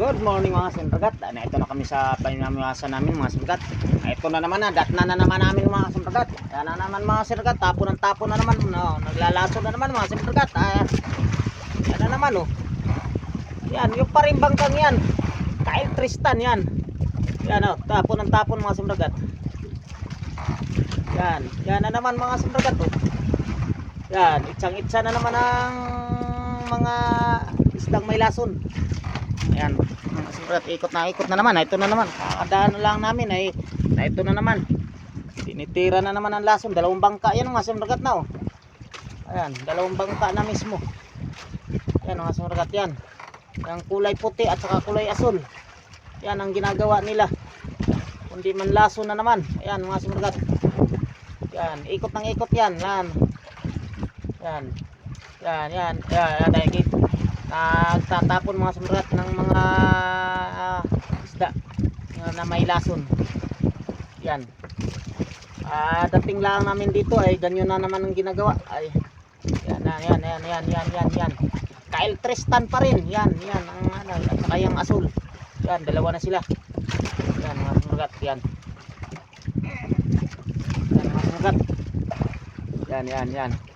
Good morning mga simragat. Na ito na kami sa pinamasa namin mga simragat. Na ito na naman na, dat na na naman namin mga simragat. Yan na naman mga simragat. Tapo ng tapo na naman. No, naglalaso na naman mga simragat. Ah, yan na naman oh. Yan, yung parimbang kang yan. Kyle Tristan yan. Yan oh, tapo ng tapo mga simragat. Yan, yan na naman mga simragat oh. Yan, itsang-itsa na naman ang mga isdang may lason. Ayan, mga surat, ikot na ikot na naman. Ito na naman. Kakadaan na lang namin ay na ito na naman. Tinitira na naman ang lason. Dalawang bangka yan mga sumragat na oh. Ayan, dalawang bangka na mismo. Ayan mga sumragat yan. Yung kulay puti at saka kulay asul. Yan ang ginagawa nila. Kundi man lason na naman. Ayan mga sumragat. Yan, ikot ng ikot yan. Yan. Yan. Yan, yan. Yan, yan. yan nagtatapon mga sumrat ng mga uh, isda uh, na may lason. Yan. Uh, dating lang namin dito ay ganyan na naman ang ginagawa ay. Yan ah, yan yan yan yan yan yan. Kail tristan pa rin yan yan ang ano at saka yung asul. Yan dalawa na sila. Yan mga sumrat yan. Yan mga sumrat. Yan yan yan.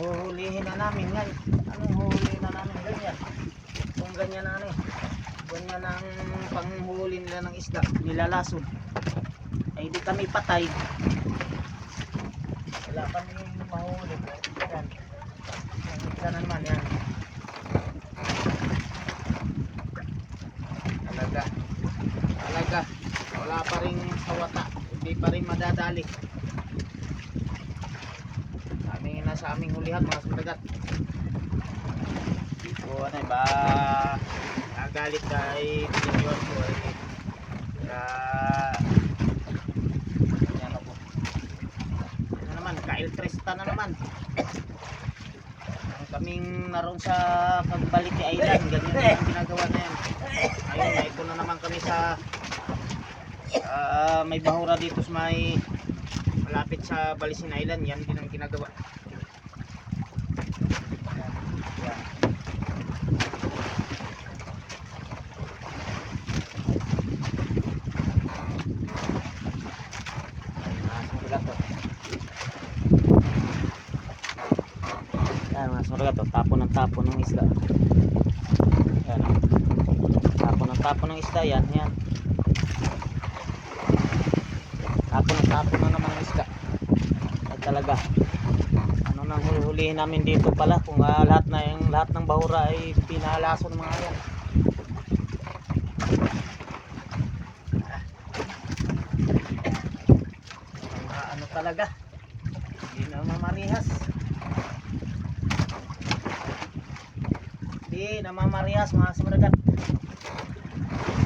Huhulihin na namin yan anong huhulihin na namin? Ganyan. Kung ganyan na ano eh ganyan ang panghuli nila ng isda nilalason ay di kami patay. Wala kami mahuli. Yan. Isa na naman yan. Talaga. Talaga. Wala pa rin sawata hindi pa rin madadali kami na sa aming hulihan mga sundagat o ano eh, ba? Nagalit kay Pilipion ko ay kaya ano po? Ano naman Kyle Tristan na naman. Ang kaming naroon sa Pagbaliti Island ganyan na ang ginagawa na yan. Ayun naipon na naman kami sa ah, may bahura dito sa may malapit sa Balisin Island. Yan din ang ginagawa yan. Ah, sumulagat to. Sumulagat to. Tapo ng tapo ng isda. Yan. oh. Tapo ng tapo ng isda yan. Yan. Tapo ng tapo na naman ng isda. Ay talaga. Ano nang hulihin namin dito pala kung ah, lahat na yung lahat ng bahura ay pinalason mga yan. Ano talaga. Hindi na mamarihas. Hindi na mamarihas mga sumaragat.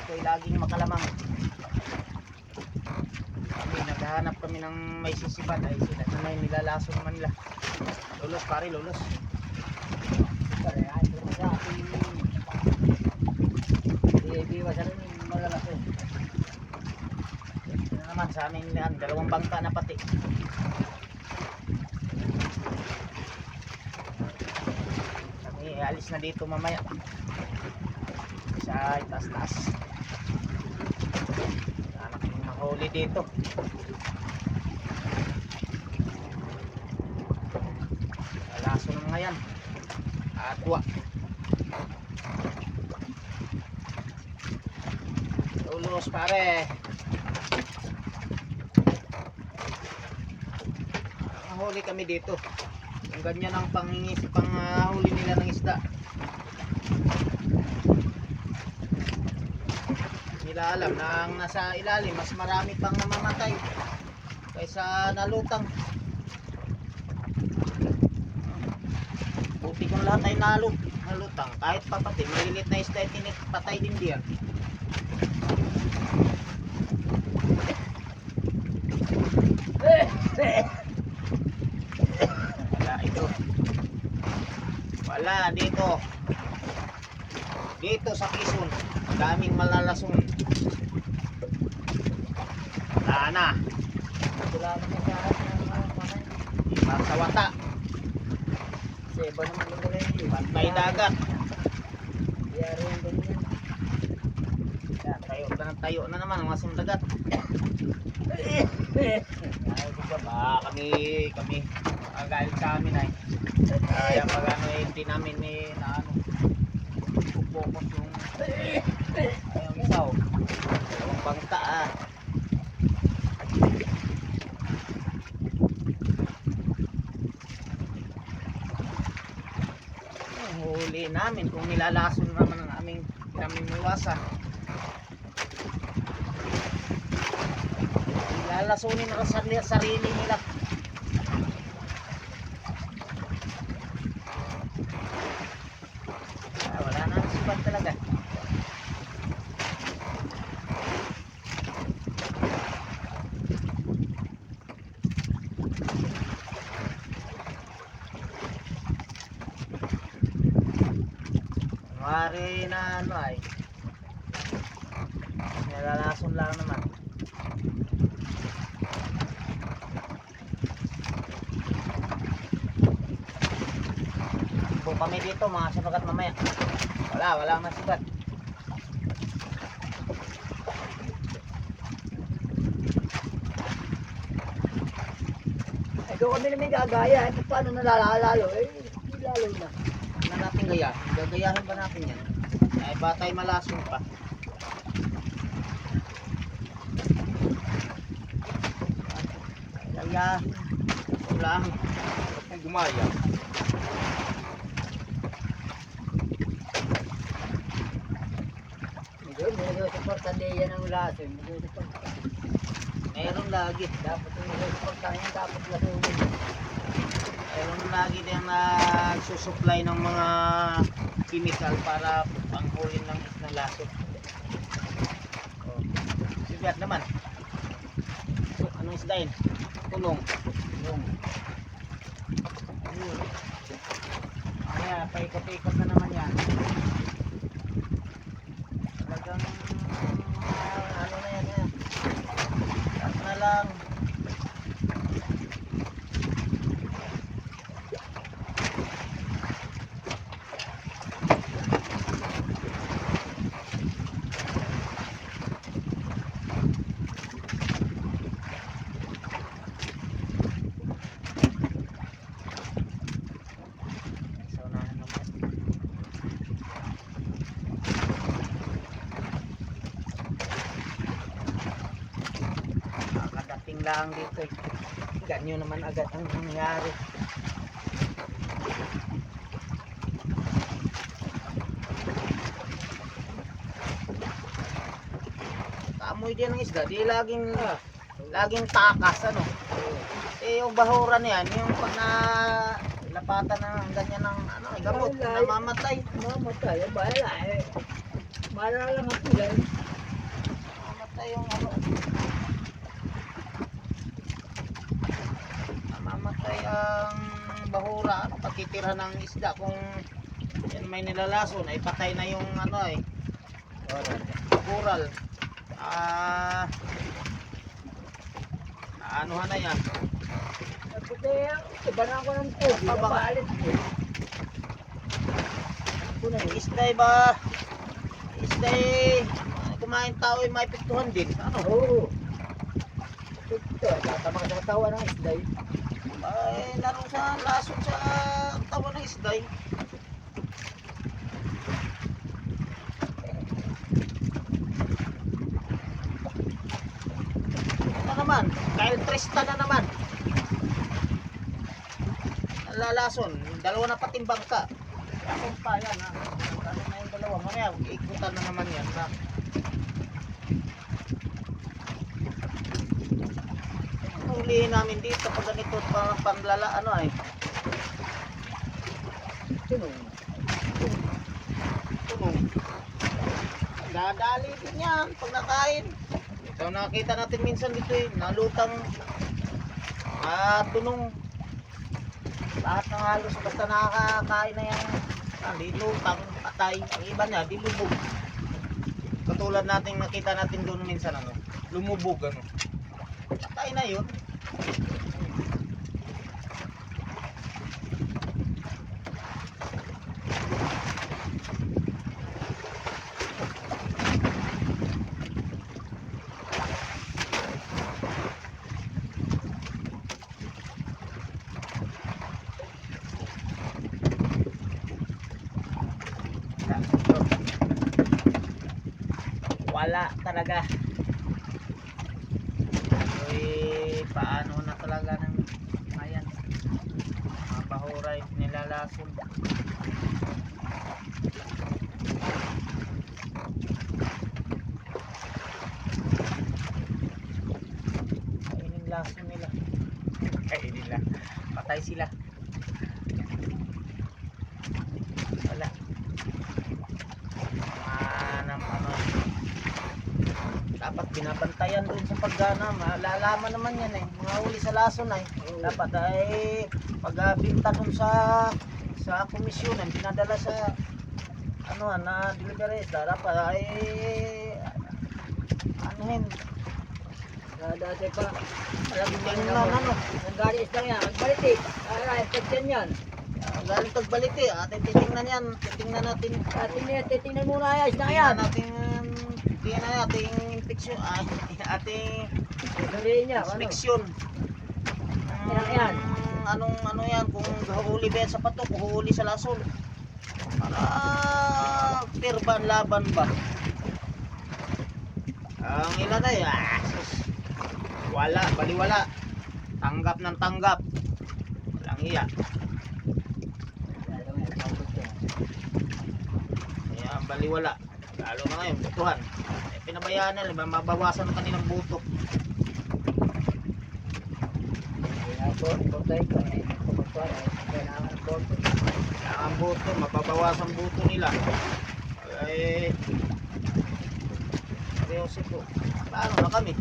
Ito'y laging makalamang. Kami naghahanap kami ng may sisipan. Ay sila na may nilalaso naman nila. Lulos pare lulos pare ay sa ating ito na naman sa amin yan dalawang bangka na pati kami alis na dito mamaya sa taas taas anak yung mahuli dito Alaso na mga yan. Atwa. Ulos pare. Nahuli kami dito. Yung ganyan ang panghuli nila ng isda. Nila alam na ang nasa ilalim mas marami pang namamatay kaysa nalutang. Buti kung lahat ay nalut, nalutang. Kahit pa pati, malilit na isda, tinit, patay din diyan. Wala ito. Wala dito. Dito sa Quezon, daming malalason. Wala na. Wala na sa Sawata. Si iba naman yung ganyan. Pantay dagat. Yari yung ganyan. Yan, tayo na ng tayo na naman ang mga sundagat. Ay, ba kami kami magalit sa amin ay. Kaya pag ano eh, hindi namin eh na ano focus yung yung isa oh. Dalawang bangka ah. Huli namin kung nilalason naman ang aming aming iwasan. Lalasunin ang sarili nila. Ah, wala na ang sibat talaga. Mari na ano ay. Nilalason lang naman. Po kami dito mga sabagat mamaya. Wala, wala ang nasibat. Ikaw kami na may gagaya. Eh, paano nalalalo? Eh, hindi lalo na. Ano natin gaya? Gagayahin ba natin yan? Ay, batay malason pa. Gaya. Wala. Ay, gumaya. Hindi nyo supportan din yan ang. Hindi nyo supportan. Meron lagi. Dapat supportan yan, dapat lasunin. Meron lagi din nagsusupply ng mga chemical para panghuli ng isang laso. Oh. Sigat naman. So, anong isda yun? Tulong. Yung, Ayun. Kaya, paikot-ikot na naman yan. Talagang, lang. Ganyo naman agad ang nangyari. Kamoy din ng isda, di laging laging takas ano. Eh yung bahura niyan, yung pag na lapatan ng ganyan ng ano, eh, gamot, Wala. namamatay. mamatay. Eh. Bahala lang ako yan. Namamatay yung ano. Namamatay ang bahura, ano, patitira ng isda kung yan may nilalason, ay patay na yung ano eh, coral. Ah, ano na yan? Iba na ako ng tubig. Eh. Na Yung eh. isda eh ba? Isda eh, kumain tao ay may piktuhan din. Ano? Oo. Ito, tatama ka sa katawan ng isda eh. Ay, laro sa lason sa tawa ng isda eh. Ito naman, Trista na naman. Lalason, dalawa na patimbang ka. Akong pa yan ha. Ano na yung dalawa, mamaya ikutan na naman yan ha. Hulihin namin dito pag ganito parang panglala ano ay. Sino? Tunong. Dadali din yan pag nakain. So nakita natin minsan dito eh, nalutang ah, tunong. Lahat ng halos basta nakakain na yan. Ah, lutang, patay. Ang iba niya, di. Katulad nating nakita natin doon minsan ano, lumubog ano. Patay na yun wala talaga. Sila. Wala. Manam ano. Dapat binabantayan doon sa paggana. Malalaman naman yan eh. Mga uli sa lason ay. Dapat ay pagbinta doon sa sa komisyonan pinadala sa ano na delivery dapat ay ano yun Dati pa. Alam mo yan ano Ang galing isang yan. Ang balit eh. Ay, infection yan. Ah, galing tagbalit eh. Atin titingnan yan. Titingnan natin. Ah, Tingnan, titingnan muna yan. Isang tingnan yan. natin tingnan natin ating infection ay ating inspeksyon. Yan, yan. anong ano yan? Kung huli ba yan sa patok o huli sa lason para fair ba ang laban ba? Ang ilan ay ah, sus. wala baliwala. Tanggap ng tanggap walang iya. Kaya ang baliwala. Lalo na ngayon butuhan. Eh, pinabayaan nila mabawasan ang kanilang buto. Ang buto mababawasan buto nila. Ay seryoso po. Paano na kami?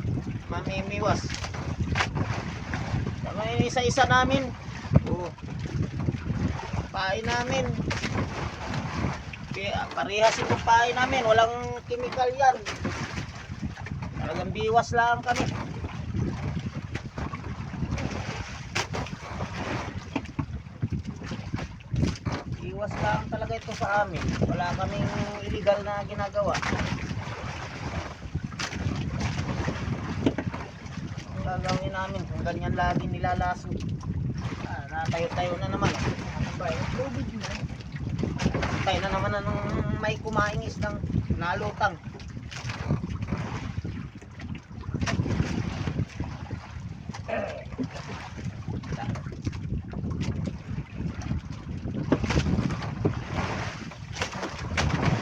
Mamimiwas. Kami isa-isa namin oo. Pain namin. Parehas itong pain namin. Walang chemical yan. Talagang biwas lang kami. Iwas lang talaga ito sa amin. Wala kaming illegal na ginagawa. Gagawin namin kung ganyan lagi nilalaso natayo-tayo na naman. Tayo na naman na nung may kumain isang nalutang.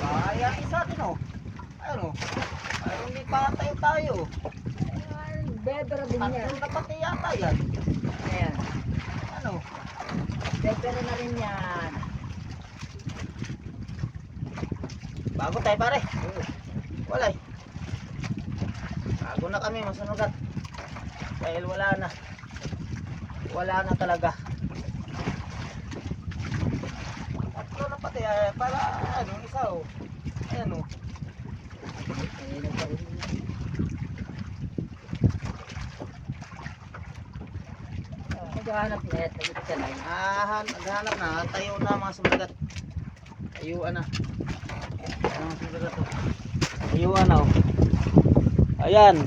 Kaya isa din oh. Ayun oh. Ayun hindi pa tayo. Tayo Bebera din yan. tatlong na pati yata yan Ayan. ano Bebera na rin yan. bago tayo pare. Wala eh bago na kami masunugat. Dahil wala na. Wala na talaga tatlo na pati eh, para ano isa oh ayan oh Ayan pa rin. Naghahanap na yan. Sagot ka na yun. Ah, naghanap na. Tayo na mga sumagat. Tayuan na. Oh. Tayuan na oh. Ayan.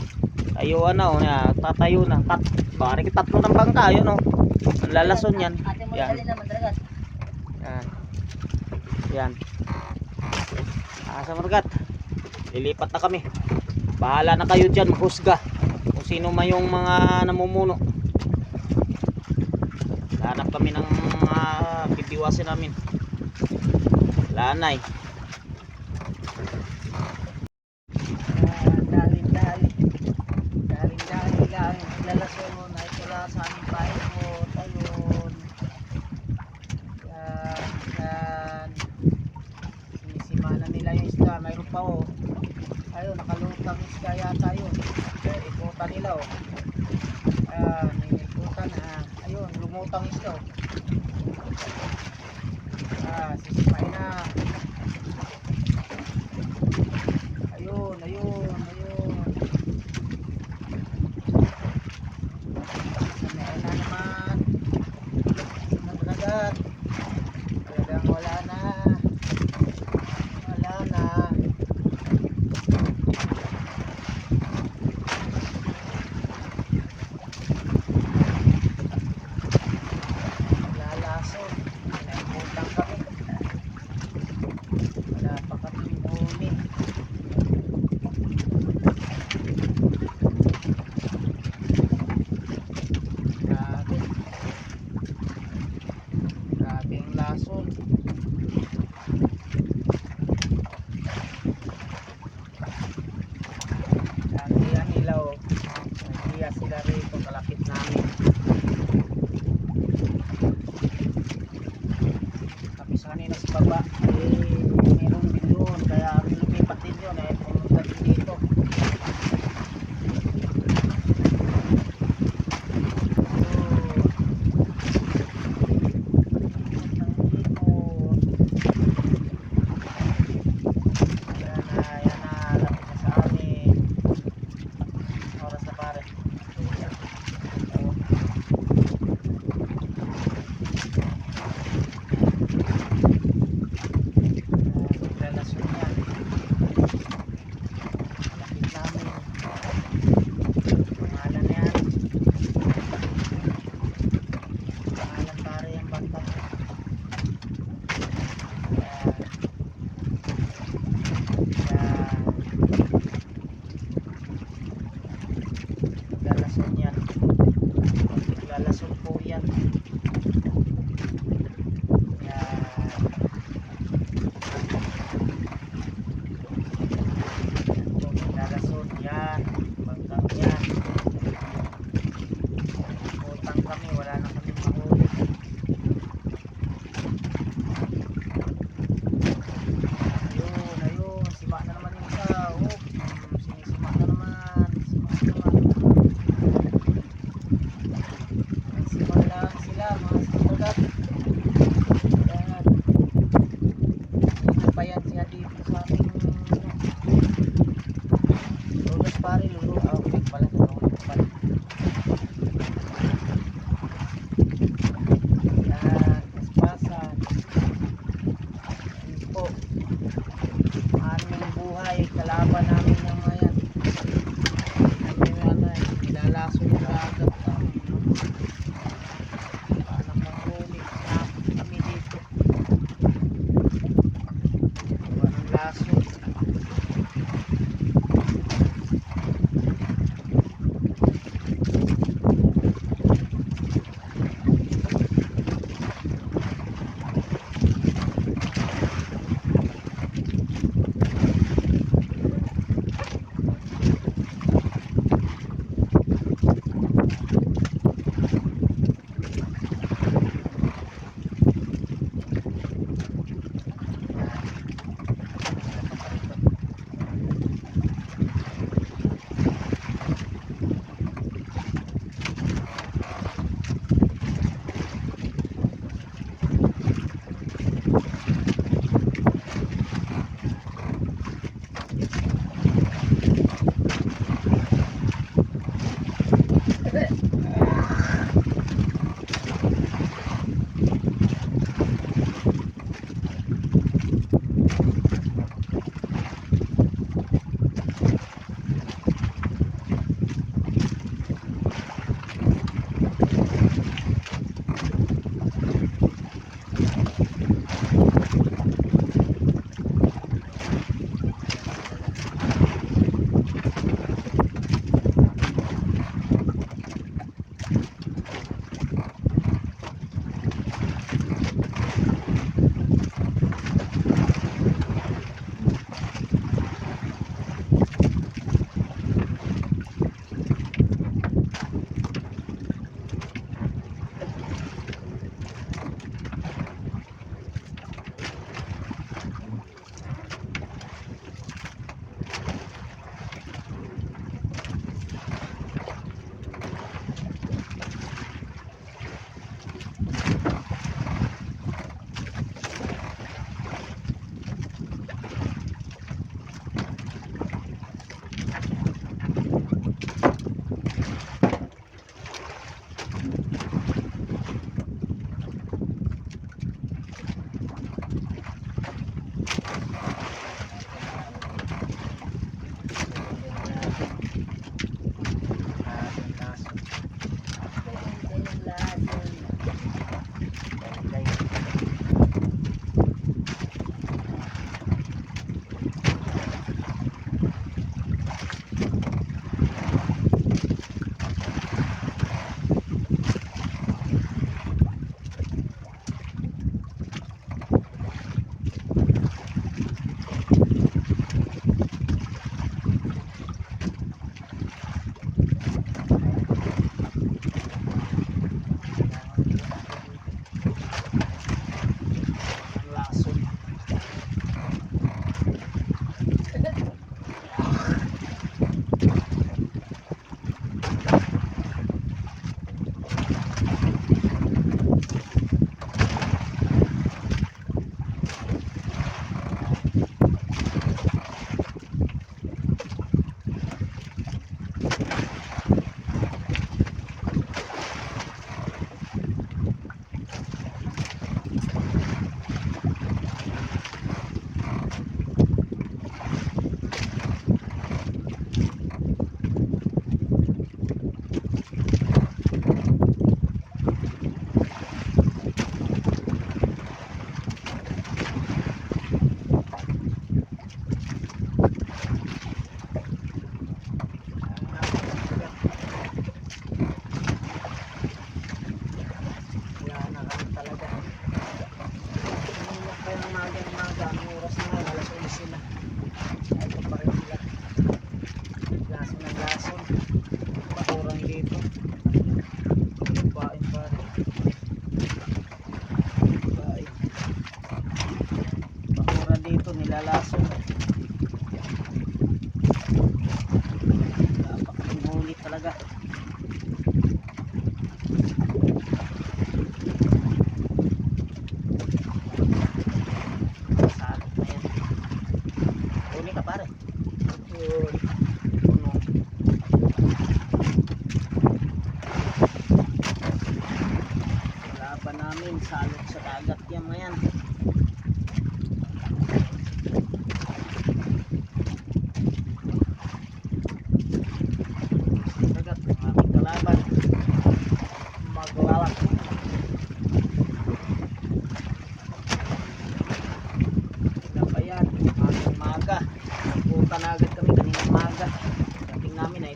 Tayuan na oh. Ayan, tatayo na. Tat Bari tatlo ng bangka. Ayun oh. Ang lalason yan. Yan. Yan. Yan. Ah, sa margat. Lilipat na kami. Bahala na kayo dyan. Husga. Kung sino man yung mga namumuno. Hanap kami ng mga bibiwasin namin. Lanay. Mayroon pa oh. Ayun, nakalutang isda yata yun. Kaya ikutan nila oh. May ikutan ah. Ayun, lumutang isda oh. Ah, sisipain na. Ayun, ayun, ayun. dito. Lupain pare. Lupain. Bakura dito, nilalaso.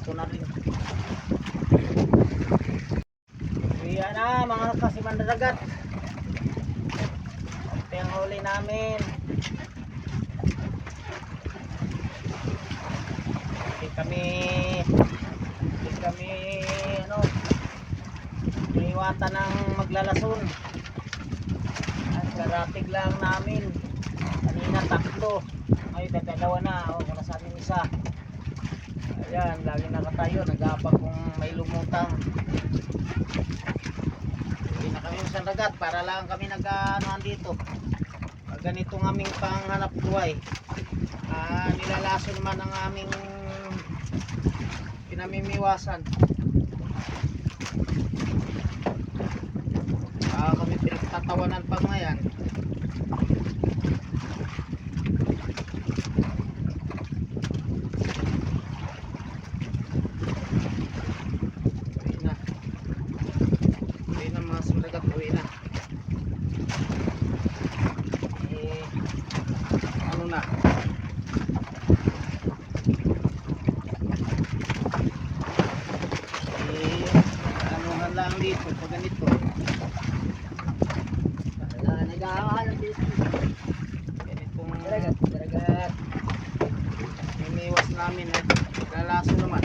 Ito na rin. Kaya na mga kasiman na dagat. Ito yung huli namin. Hindi na kami sa dagat para lang kami nag-aanoan dito. Pag ganitong aming panghanap buhay, uh, nilalason man ang aming pinamimiwasan. Uh, kami pinagtatawanan pa ngayon. namin eh. Lalaso naman.